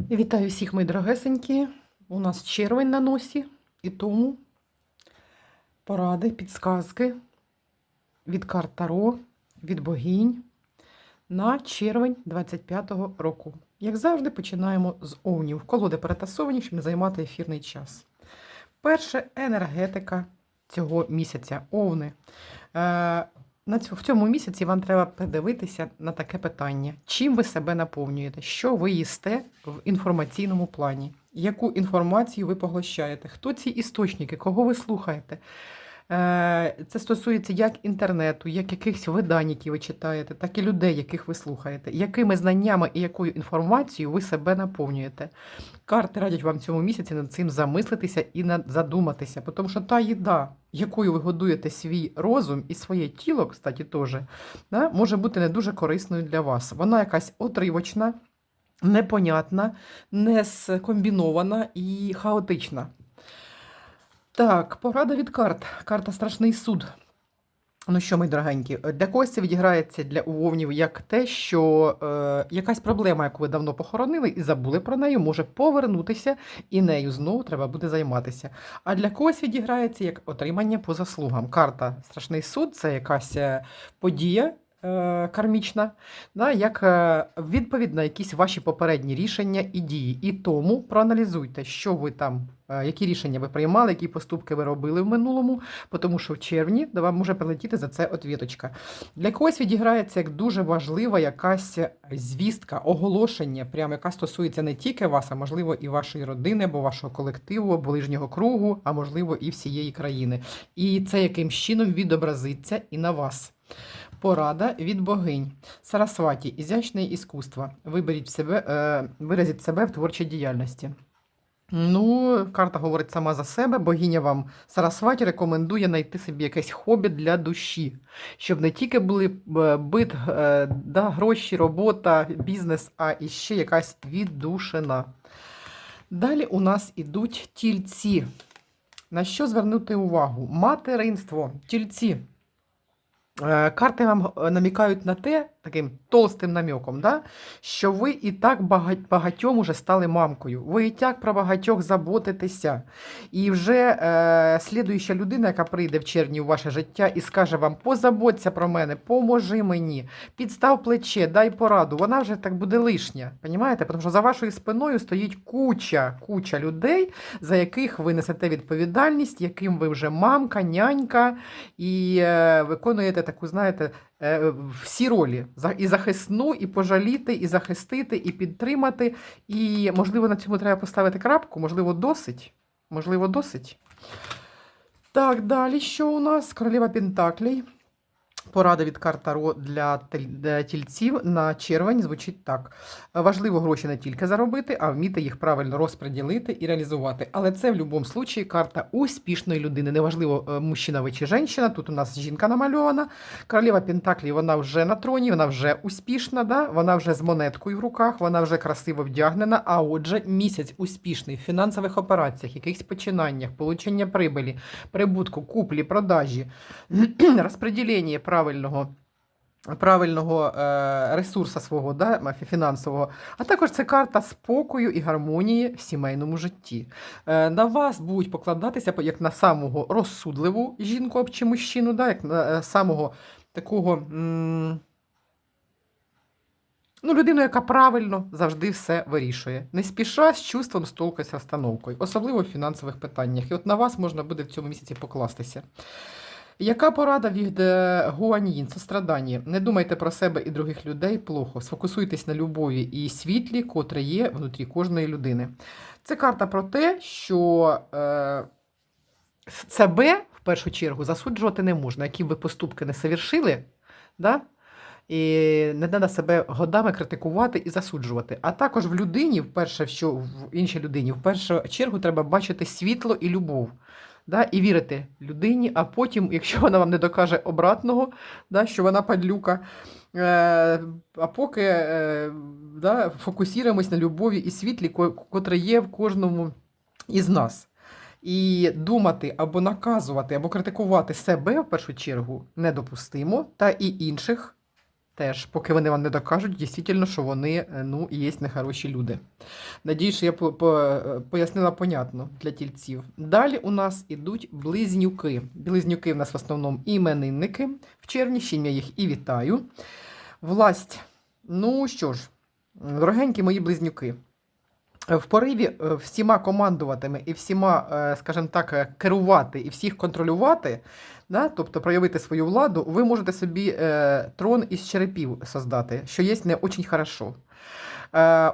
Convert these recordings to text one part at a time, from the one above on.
Вітаю всіх, мої дорогесенькі. У нас червень на носі, і тому поради, підсказки від карт Таро, від богинь на червень 25-го року. Як завжди, починаємо з овнів. Колоди перетасовані, щоб не займати ефірний час. Перше енергетика цього місяця. Овни. На цю, в цьому місяці вам треба подивитися на таке питання: чим ви себе наповнюєте, що ви їсте в інформаційному плані, яку інформацію ви поглощаєте, хто ці істочники, кого ви слухаєте. Е, Це стосується як інтернету, як якихось видань, які ви читаєте, так і людей, яких ви слухаєте, якими знаннями і якою інформацією ви себе наповнюєте. Карти радять вам цьому місяці над цим замислитися і задуматися, тому що та їда, якою ви годуєте свій розум і своє тіло, кстати, теж, да, може бути не дуже корисною для вас. Вона якась отривочна, непонятна, не скомбінована і хаотична. Так, порада від карт. Карта Страшний суд. Ну що, мої дорогенькі, для когось це відіграється для увовнів як те, що е, якась проблема, яку ви давно похоронили і забули про неї, може повернутися, і нею знову треба буде займатися. А для когось відіграється як отримання по заслугам. Карта Страшний суд це якась е, подія. Е, Кармічна, да, як е, відповідь на якісь ваші попередні рішення і дії. І тому проаналізуйте, що ви там, е, які рішення ви приймали, які поступки ви робили в минулому, тому що в червні да, вам може прилетіти за це отвіточка. Для когось відіграється як дуже важлива якась звістка, оголошення, прямо яка стосується не тільки вас, а можливо і вашої родини, або вашого колективу, ближнього кругу, а можливо і всієї країни. І це яким чином відобразиться і на вас. Порада від богинь. Сарасваті, ізящне іскусство. Виберіть себе, е, виразіть себе в творчій діяльності. Ну, карта говорить сама за себе. Богиня вам Сарасваті рекомендує знайти собі якесь хобі для душі, щоб не тільки були е, бит, е, да, гроші, робота, бізнес, а іще якась віддушина. Далі у нас ідуть тільці. На що звернути увагу? Материнство, тільці. Е, Карти вам е, намікають на те, таким толстим наміком, да? що ви і так багатьом уже стали мамкою. Ви і так про багатьох заботитеся. І вже е, слідуюча людина, яка прийде в червні у ваше життя і скаже вам: позаботься про мене, поможи мені, підстав плече, дай пораду. Вона вже так буде лишня. Понімаєте? Тому що за вашою спиною стоїть куча, куча людей, за яких ви несете відповідальність, яким ви вже мамка, нянька, і е, виконуєте таку, знаєте, е, всі ролі і захисну, і пожаліти, і захистити, і підтримати. І, можливо, на цьому треба поставити крапку, можливо, досить. Можливо, досить. Так, далі що у нас? Королева Пентаклей. Порада від карт для тільців на червень звучить так: важливо гроші не тільки заробити, а вміти їх правильно розподілити і реалізувати. Але це в будь-якому випадку карта успішної людини. Неважливо, е, мужчина ви чи жінка. Тут у нас жінка намальована. Королева Пентаклі, вона вже на троні, вона вже успішна, да? вона вже з монеткою в руках, вона вже красиво вдягнена. А отже, місяць успішний в фінансових операціях, якихось починаннях, получення прибилі, прибутку, куплі, продажі, розподілення правильного. Правильного е, ресурсу свого да, фінансового, а також це карта спокою і гармонії в сімейному житті. Е, на вас будуть покладатися як на самого розсудливу жінку чи мужчину, да, як на е, самого такого ну, людину, яка правильно завжди все вирішує. Не спіша з чувством, толкою, з розстановкою, особливо в фінансових питаннях. І от на вас можна буде в цьому місяці покластися. Яка порада від е, Гуаньїн? Сострадання. Не думайте про себе і других людей плохо. Сфокусуйтесь на любові і світлі, котре є внутрі кожної людини. Це карта про те, що е, себе в першу чергу засуджувати не можна, які б ви поступки не совершили, да? і не треба себе годами критикувати і засуджувати. А також в людині, вперше, що в іншій людині, в першу чергу треба бачити світло і любов. Да, і вірити людині, а потім, якщо вона вам не докаже обратного, да, що вона падлюка, е, а поки е, да, фокусуємось на любові і світлі, котре є в кожному із нас. І думати або наказувати, або критикувати себе в першу чергу недопустимо, та і інших теж, поки вони вам не докажуть, дійсно, що вони е, ну, є нехороші люди. Надію, що я е, пояснила понятно для тільців. Далі у нас ідуть близнюки. Близнюки в нас в основному іменинники. В червні, ще я їх і вітаю. Власть. Ну що ж, дорогенькі мої близнюки. В пориві е, всіма командуватиме і всіма, е, скажімо так, е, керувати і всіх контролювати, да, тобто проявити свою владу, ви можете собі трон із черепів создати, що є не дуже хорошо.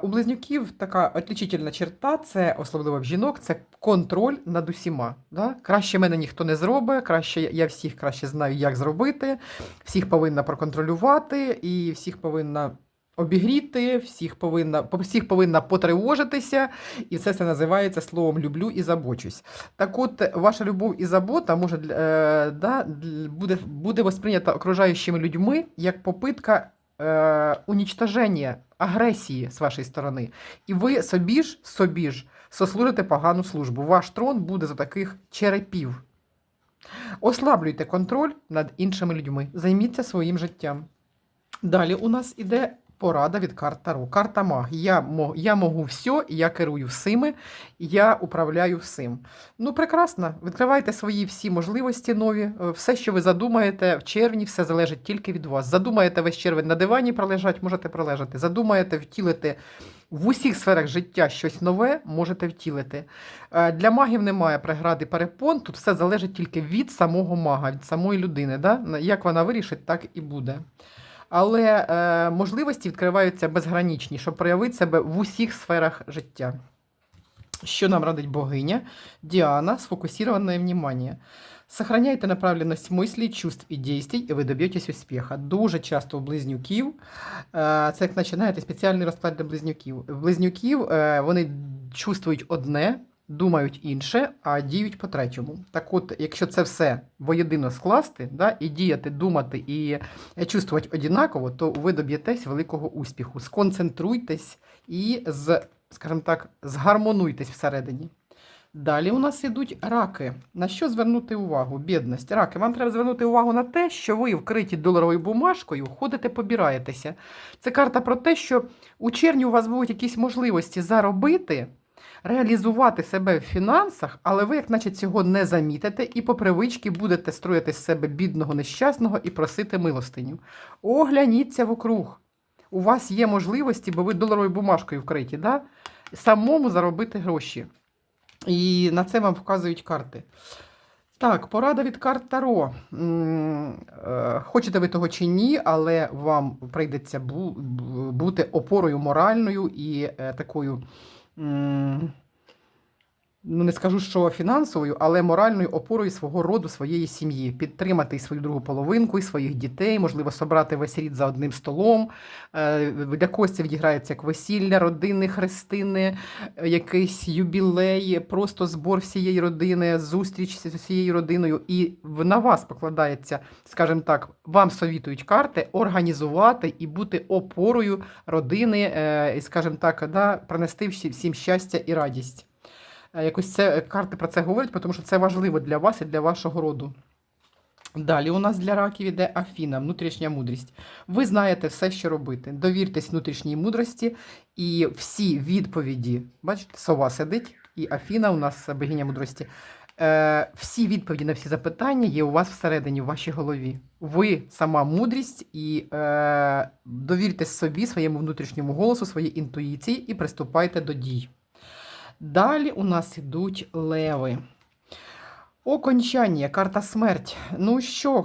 У близнюків така отличительна черта, це особливо в жінок, це контроль над усіма. Да? Краще мене ніхто не зробить, краще я всіх краще знаю, як зробити, всіх повинна проконтролювати і всіх повинна обігріти, всіх повинна, по всіх повинна потривожитися, і це все називається словом люблю і забочусь. Так от, ваша любов і забота може е, да, буде, буде восприйнята окружаючими людьми як попитка е, унічтоження агресії з вашої сторони. І ви собі ж, собі ж сослужите погану службу. Ваш трон буде за таких черепів. Ослаблюйте контроль над іншими людьми, займіться своїм життям. Далі у нас іде порада від карт Таро. Карта Маг. Я, я можу все, я керую всіми, я управляю всім. Ну, прекрасно. Відкривайте свої всі можливості нові. Е, Все, що ви задумаєте в червні, все залежить тільки від вас. Задумаєте весь червень на дивані пролежать, можете пролежати. Задумаєте втілити в усіх сферах життя щось нове, можете втілити. Е, Для магів немає прегради перепон. Тут все залежить тільки від самого мага, від самої людини. Да? Як вона вирішить, так і буде. Але е, можливості відкриваються безгранічні, щоб проявити себе в усіх сферах життя. Що нам радить богиня? Диана, сфокусированное внимание. Сохраняйте направленность мыслей, чувств і действий, і ви доб'єтесь успіха. Дуже часто у близнюків, е, це як починаєте спеціальний розклад для близнюків. Близнюків е, вони чувствують одне, думають інше, а діють по-третьому. Так от, якщо це все воєдино скласти, да, і діяти, думати і е, чувствувати однаково, то ви доб'єтесь великого успіху. Сконцентруйтесь і з, скажімо так, згармонуйтесь всередині. Далі у нас ідуть раки. На що звернути увагу? Бідність. Раки, вам треба звернути увагу на те, що ви вкриті доларовою бумажкою, ходите, побираєтеся. Це карта про те, що у червні у вас будуть якісь можливості заробити, реалізувати себе в фінансах, але ви, як наче, цього не замітите, і по привичці будете строїти з себе бідного нещасного і просити милостиню. Огляніться вокруг. У вас є можливості, бо ви доларовою бумажкою вкриті, да? самому заробити гроші. І на це вам вказують карти. Так, порада від карт Таро. Е, Хочете ви того чи ні, але вам прийдеться бу- бу- бути опорою моральною і е, такою. 嗯 Ну, не скажу, що фінансовою, але моральною опорою свого роду, своєї сім'ї, підтримати і свою другу половинку, і своїх дітей, можливо, собрати весь рід за одним столом. Е, Для це відіграється як весілля, родини, хрестини, якийсь юбілей, просто збор всієї родини, зустріч з всією родиною. І на вас покладається, скажімо так, вам совітують карти організувати і бути опорою родини, е, і, скажімо так, да, принести всім щастя і радість. Е, Якось це карти про це говорять, тому що це важливо для вас і для вашого роду. Далі у нас для раків іде Афіна, внутрішня мудрість. Ви знаєте все, що робити. Довіртесь внутрішній мудрості і всі відповіді. Бачите, сова сидить, і Афіна у нас богиня мудрості. Е, всі відповіді на всі запитання є у вас всередині, в вашій голові. Ви сама мудрість і е, довіртесь собі, своєму внутрішньому голосу, своїй інтуїції і приступайте до дій. Далі у нас ідуть леви. Окончання, карта смерть. Ну що,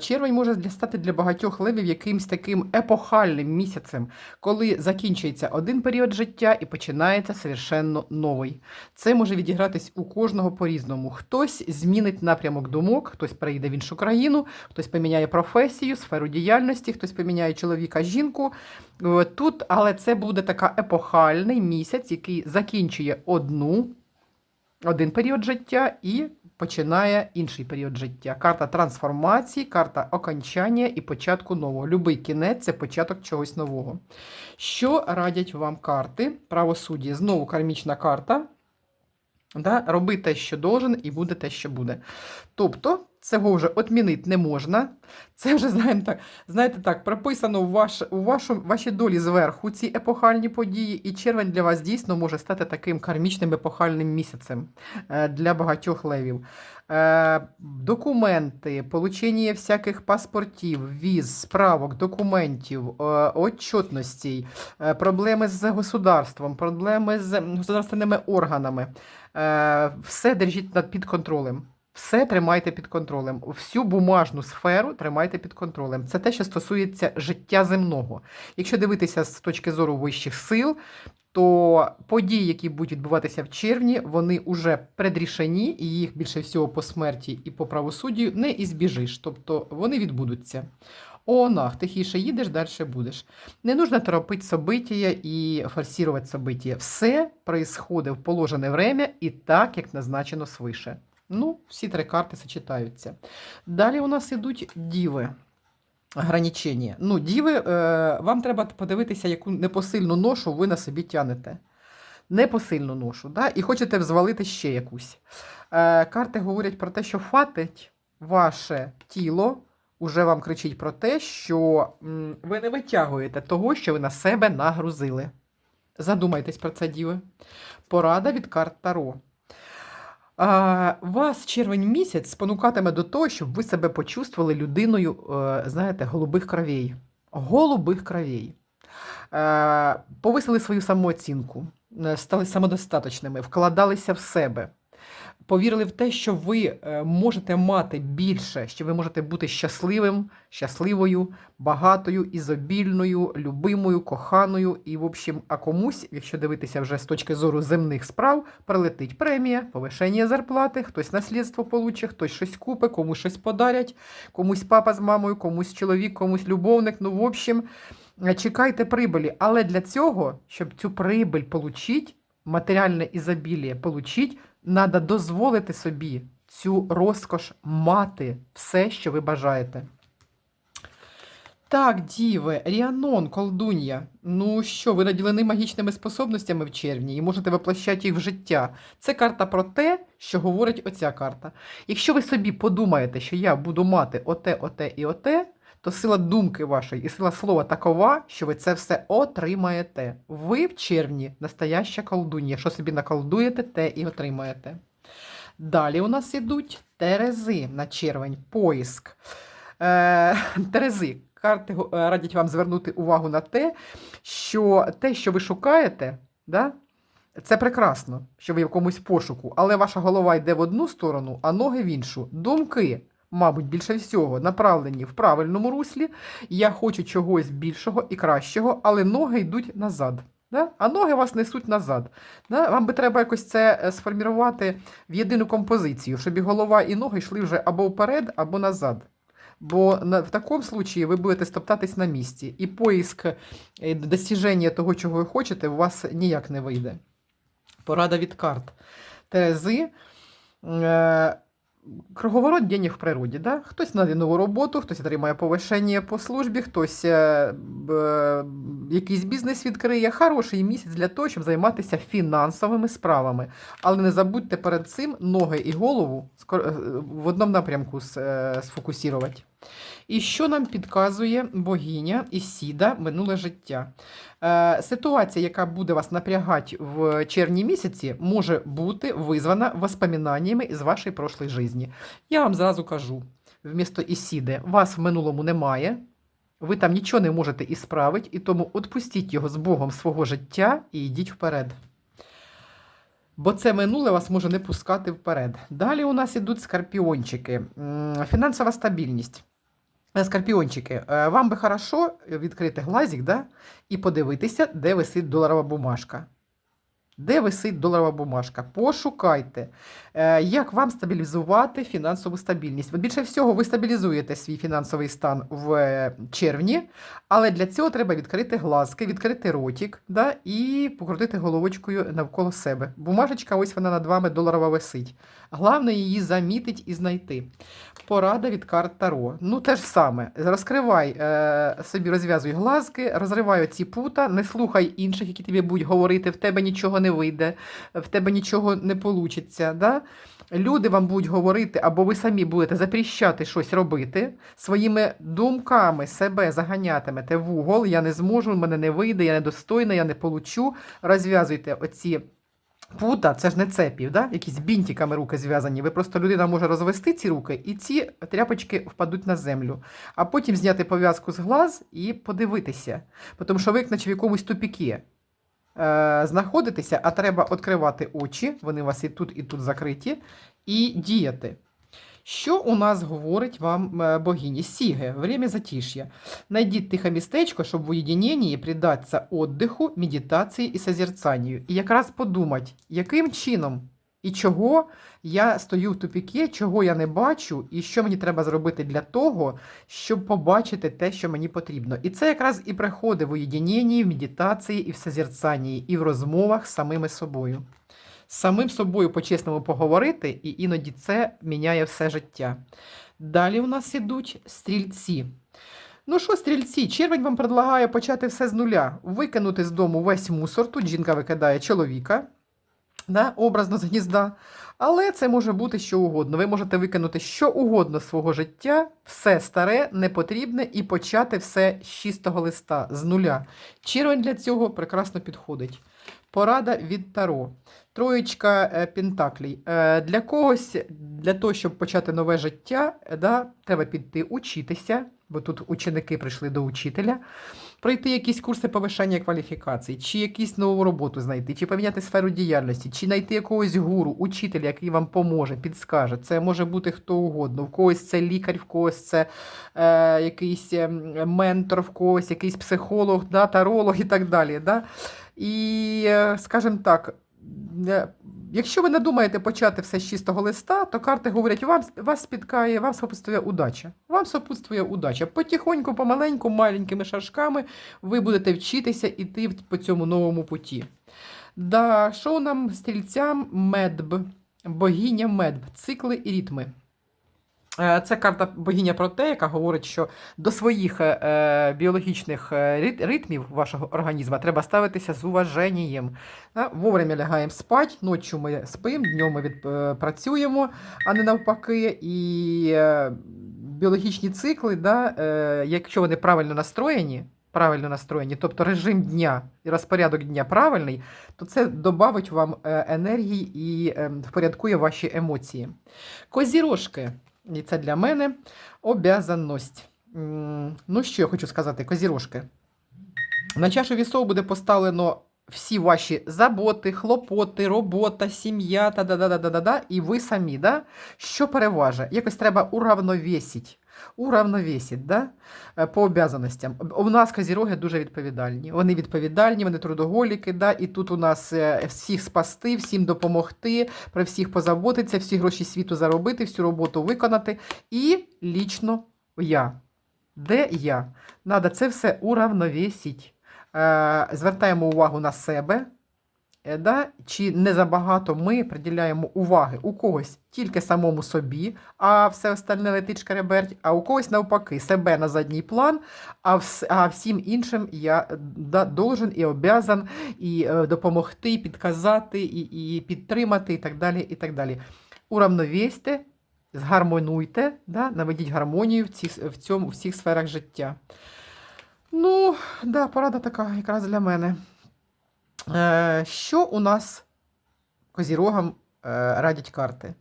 червень може стати для багатьох левів якимсь таким епохальним місяцем, коли закінчується один період життя і починається совершенно новий. Це може відігратись у кожного по-різному. Хтось змінить напрямок думок, хтось перейде в іншу країну, хтось поміняє професію, сферу діяльності, хтось поміняє чоловіка, жінку. Е, Тут, але це буде така епохальний місяць, який закінчує одну, один період життя і починає інший період життя. Карта трансформації, карта окончання і початку нового. Любий кінець це початок чогось нового. Що радять вам карти? Правосуддя. Знову кармічна карта. Да? Роби те, що должен, і буде те, що буде. Тобто, Цього вже відмінити не можна. Це вже знаємо так, знаєте так, прописано у, ваш, у вашу, вашій долі зверху ці епохальні події, і червень для вас дійсно може стати таким кармічним епохальним місяцем е, для багатьох левів. Е, Документи, получення всяких паспортів, віз, справок, документів, е, отчетностей, проблеми з государством, проблеми з государственними органами. Все держіть під контролем. Все тримайте під контролем. Всю бумажну сферу тримайте під контролем. Це те, що стосується життя земного. Якщо дивитися з точки зору вищих сил, то події, які будуть відбуватися в червні, вони вже предрішені, і їх більше всього по смерті і по правосуддю не ізбіжиш. Тобто вони відбудуться. О, нах, тихіше їдеш, далі будеш. Не нужно торопити события і форсувати события. Все происходить в положене время і так, як назначено свише. Ну, всі три карти сочетаються. Далі у нас ідуть діви. Ограничення. Ну, діви, е, вам треба подивитися, яку непосильну ношу ви на собі тянете. Непосильну ношу, да? і хочете взвалити ще якусь. Е, карти говорять про те, що фатить ваше тіло, уже вам кричить про те, що ви не витягуєте того, що ви на себе нагрузили. Задумайтесь про це, діви. Порада від карт Таро. Вас червень місяць спонукатиме до того, щоб ви себе почувствували людиною, е, знаєте, голубих кровей. Голубих кровей. Е, повисили свою самооцінку, е, стали самодостаточними, вкладалися в себе. Повірили в те, що ви е, можете мати більше, що ви можете бути щасливим, щасливою, багатою, ізобільною, любимою, коханою. І, в общем, а комусь, якщо дивитися вже з точки зору земних справ, прилетить премія, повишення зарплати, хтось наслідство получить, хтось щось купить, комусь щось подарять, комусь папа з мамою, комусь чоловік, комусь любовник. Ну, в общем, е, чекайте прибилі. Але для цього, щоб цю прибиль получить, матеріальне ізобіліє получить, треба дозволити собі цю розкош мати все, що ви бажаєте. Так, діви, Ріанон, колдунья. Ну що, ви наділені магічними способностями в червні і можете воплощати їх в життя. Це карта про те, що говорить оця карта. Якщо ви собі подумаєте, що я буду мати оте, оте і оте, то сила думки вашої і сила слова такова, що ви це все отримаєте. Ви в червні настояща колдунья. Що собі наколдуєте, те і отримаєте. Далі у нас ідуть Терези на червень, поїск. Е, Терези. Карти е, радять вам звернути увагу на те, що те, що ви шукаєте, да, це прекрасно, що ви в якомусь пошуку, але ваша голова йде в одну сторону, а ноги в іншу. Думки, мабуть, більше всього направлені в правильному руслі. Я хочу чогось більшого і кращого, але ноги йдуть назад. Да? А ноги вас несуть назад. Да? Вам би треба якось це е, сформувати в єдину композицію, щоб і голова і ноги йшли вже або вперед, або назад. Бо в такому случаї ви будете стоптатись на місці, і поиск е, досягнення того, чого ви хочете, у вас ніяк не вийде. Порада від карт. Терези. Круговорот денег в природі. Да? Хтось знайде нову роботу, хтось отримає повишення по службі, хтось е, е, якийсь бізнес відкриє. Хороший місяць для того, щоб займатися фінансовими справами. Але не забудьте перед цим ноги і голову е, в одному напрямку е, сфокусувати. І що нам підказує богиня Ісіда минуле життя? Е, ситуація, яка буде вас напрягати в червні місяці, може бути визвана воспоминаннями з вашої прошлої житті. Я вам зразу кажу: вмісто Ісіди, вас в минулому немає, ви там нічого не можете ісправити, і тому відпустіть його з Богом свого життя і йдіть вперед. Бо це минуле вас може не пускати вперед. Далі у нас ідуть скорпіончики. Фінансова стабільність. Е, Скорпіончики, е, вам би хорошо відкрити глазик, да? і подивитися, де висить доларова бумажка. Де висить доларова бумажка? Пошукайте, е, як вам стабілізувати фінансову стабільність. От більше всього, ви стабілізуєте свій фінансовий стан в е, червні, але для цього треба відкрити глазки, відкрити ротик да, і покрутити головочкою навколо себе. Бумажечка, ось вона над вами доларова висить. Головне її замітить і знайти. Порада від карт Таро. Ну, те ж саме. Розкривай е, собі, розв'язуй глазки, розривай оці пута, не слухай інших, які тобі будуть говорити, в тебе нічого не вийде, в тебе нічого не вийде. Да? Люди вам будуть говорити, або ви самі будете запрещати щось робити, своїми думками себе заганятимете в угол, я не зможу, в мене не вийде, я недостойна, я не получу. Розв'язуйте оці пута, це ж не цепів, да? якісь бінтиками руки зв'язані. Ви просто людина може розвести ці руки, і ці тряпочки впадуть на землю. А потім зняти пов'язку з глаз і подивитися. Тому що ви як наче в якомусь тупікі е, знаходитеся, а треба відкривати очі, вони у вас і тут, і тут закриті, і діяти. Що у нас говорить вам е, богиня? Сіге, время затиш'я. Найдіть тихе містечко, щоб в уєдиненні придатися віддиху, медитації і созерцанню. І якраз подумати, яким чином і чого я стою в тупіки, чого я не бачу, і що мені треба зробити для того, щоб побачити те, що мені потрібно. І це якраз і приходить в уєдиненні, в медитації і в созерцанні, і в розмовах з самими собою. З самим собою по-чесному поговорити, і іноді це міняє все життя. Далі у нас ідуть стрільці. Ну що, стрільці, червень вам предлагає почати все з нуля, викинути з дому весь мусор. Тут жінка викидає чоловіка, да, образно з гнізда. Але це може бути що угодно. Ви можете викинути що угодно з свого життя, все старе, непотрібне, і почати все з чистого листа, з нуля. Червень для цього прекрасно підходить. Порада від Таро. Троєчка е, Пентаклей. Е, Для когось, для того, щоб почати нове життя, е, да, треба піти учитися, бо тут ученики прийшли до учителя, пройти якісь курси повишення кваліфікацій, чи якусь нову роботу знайти, чи поміняти сферу діяльності, чи знайти якогось гуру, учителя, який вам поможе, підскаже. Це може бути хто угодно. В когось це лікар, в когось це е, якийсь е, ментор, в когось якийсь психолог, да, таролог і так далі. Да? І, е, скажімо так, е, якщо ви не думаєте почати все з чистого листа, то карти говорять, вам, вас спіткає, вам сопутствує удача. Вам сопутствує удача. Потихоньку, помаленьку, маленькими шажками ви будете вчитися іти по цьому новому путі. Да, що нам стрільцям медб, богиня медб, цикли і ритми. Е, Це карта богиня про те, яка говорить, що до своїх е, е, біологічних ритмів вашого організму треба ставитися з уваженням. Вовремя лягаємо спати, ночі ми спимо, днем ми працюємо, а не навпаки. І біологічні цикли, якщо вони правильно настроєні, правильно настроєні, тобто режим дня і розпорядок дня правильний, то це додавить вам енергії і е, впорядкує ваші емоції. Козірожки. І це для мене обязанность. Ну, що я хочу сказати, козірожки. На чашу вісов буде поставлено всі ваші заботи, хлопоти, робота, сім'я, та да да да да да і ви самі, да? що переважає? Якось треба уравновесить. Уравновесить, да? е, по обязанностям. У нас козіроги дуже відповідальні. Вони відповідальні, вони трудоголіки, да? і тут у нас е, всіх спасти, всім допомогти, про всіх позаботитися, всі гроші світу заробити, всю роботу виконати. І лічно я. Де я? Надо це все уравновесить. Е, звертаємо увагу на себе. Е, Да? Чи не забагато ми приділяємо уваги у когось тільки самому собі, а все остальне летить шкереберть, а у когось навпаки, себе на задній план, а, вс, а всім іншим я е, да, должен і обязан і е, допомогти, підказати, і, і підтримати, і так далі. і так далі. Уравновесьте, згармонуйте, да? наведіть гармонію в, ці, в, цьому, в всіх сферах життя. Ну, да, порада така якраз для мене. Е, що у нас козірогам е, радять карти?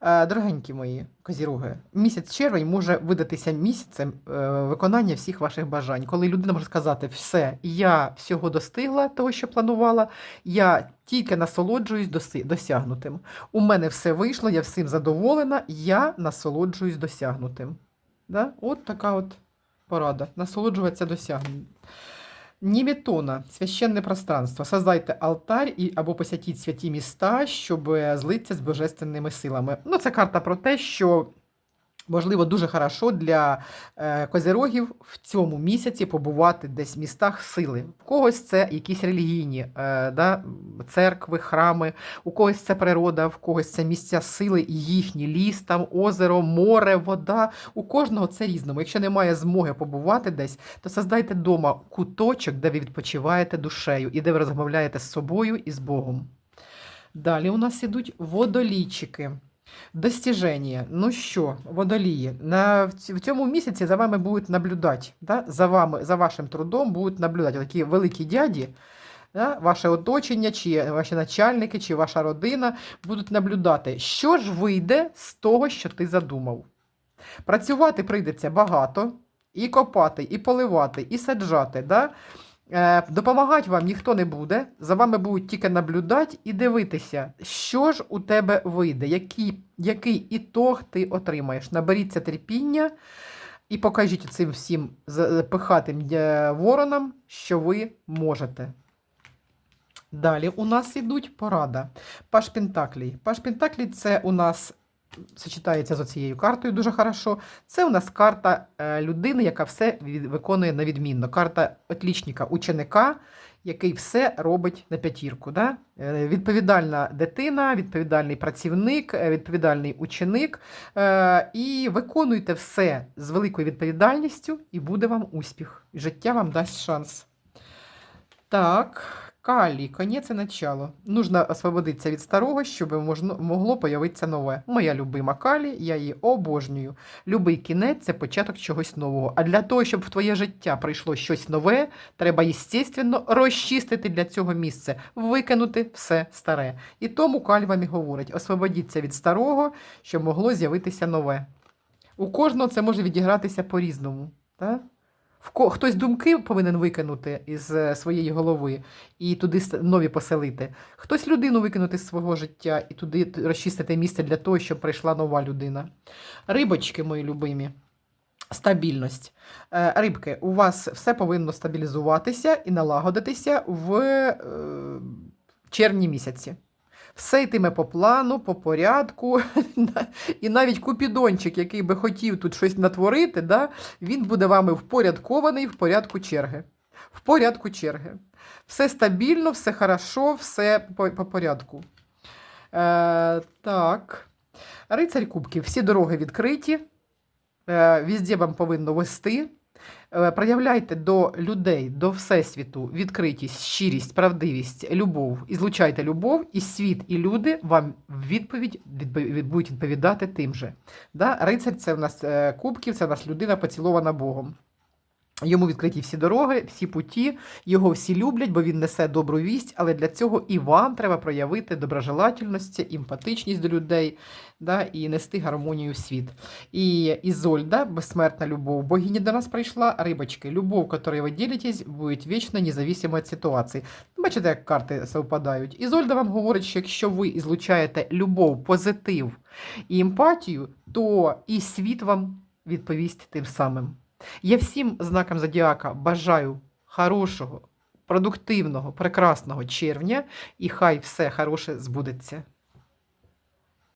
Е, дорогенькі мої козіроги, місяць червень може видатися місяцем виконання всіх ваших бажань, коли людина може сказати, все, я всього достигла того, що планувала, я тільки насолоджуюсь досягнутим. У мене все вийшло, я всім задоволена, я насолоджуюсь досягнутим. Да? От така от порада. Насолоджуватися досягненням. Нібетона, священне пространство. Создайте алтарь і, або посятіть святі міста, щоб злитися з божественними силами. Ну, це карта про те, що Можливо, дуже хорошо для е, козирогів в цьому місяці побувати десь в містах сили. В когось це якісь релігійні е, да, церкви, храми, у когось це природа, в когось це місця сили, і їхні ліс, там озеро, море, вода. У кожного це різному. Якщо немає змоги побувати десь, то создайте вдома куточок, де ви відпочиваєте душею і де ви розмовляєте з собою і з Богом. Далі у нас ідуть водолійчики. Достіження. Ну що, водолії, на, в цьому місяці за вами будуть наблюдати, да? за вами, за вашим трудом будуть наблюдати такі великі дяді, да? ваше оточення, чи ваші начальники, чи ваша родина будуть наблюдати, що ж вийде з того, що ти задумав. Працювати прийдеться багато, і копати, і поливати, і саджати. Да? Е, допомагати вам ніхто не буде, за вами будуть тільки наблюдати і дивитися, що ж у тебе вийде, який, який ітог ти отримаєш. Наберіться терпіння і покажіть цим всім пихатим е, воронам, що ви можете. Далі у нас ідуть порада. Паш Пентаклій. Паш Пентаклій це у нас сочетається з оцією картою дуже хорошо. Це у нас карта е, людини, яка все виконує на відмінно. Карта отлічника, ученика, який все робить на п'ятірку. Да? Е, Відповідальна дитина, відповідальний працівник, е, відповідальний ученик. І виконуйте все з великою відповідальністю, і буде вам успіх. Життя вам дасть шанс. Так, Калі, конець і начало. Нужно освободитися від старого, щоб можно, могло появитися нове. Моя любима Калі, я її обожнюю. Любий кінець це початок чогось нового. А для того, щоб в твоє життя прийшло щось нове, треба, естественно, розчистити для цього місце, викинути все старе. І тому Каль вам і говорить: освободіться від старого, щоб могло з'явитися нове. У кожного це може відігратися по-різному. Так? Хтось думки повинен викинути із е, своєї голови і туди нові поселити. Хтось людину викинути з свого життя і туди розчистити місце для того, щоб прийшла нова людина. Рибочки, мої любимі. Стабільність. Е, Рибки, у вас все повинно стабілізуватися і налагодитися в е, червні місяці. Все йтиме по плану, по порядку. І навіть купідончик, який би хотів тут щось натворити, да, він буде вами впорядкований в порядку черги. В порядку черги. Все стабільно, все хорошо, все по, по порядку. Е, так. Рицарь Кубків. Всі дороги відкриті. Е, везде вам повинно вести. Е, Проявляйте до людей, до Всесвіту відкритість, щирість, правдивість, любов. І злучайте любов, і світ, і люди вам в відповідь відпо- будуть відповідати тим же. Да? Рицарь це в нас е, кубків, це в нас людина поцілована Богом. Йому відкриті всі дороги, всі путі, його всі люблять, бо він несе добру вість, але для цього і вам треба проявити доброжелательність, емпатичність до людей да, і нести гармонію в світ. І Ізольда, безсмертна любов, богиня до нас прийшла, рибочки, любов, которой ви ділитесь, буде вічно независимо від ситуації. Бачите, як карти совпадають. Ізольда вам говорить, що якщо ви ізлучаєте любов, позитив і емпатію, то і світ вам відповість тим самим. Я всім знакам зодіака бажаю хорошого, продуктивного, прекрасного червня, і хай все хороше збудеться.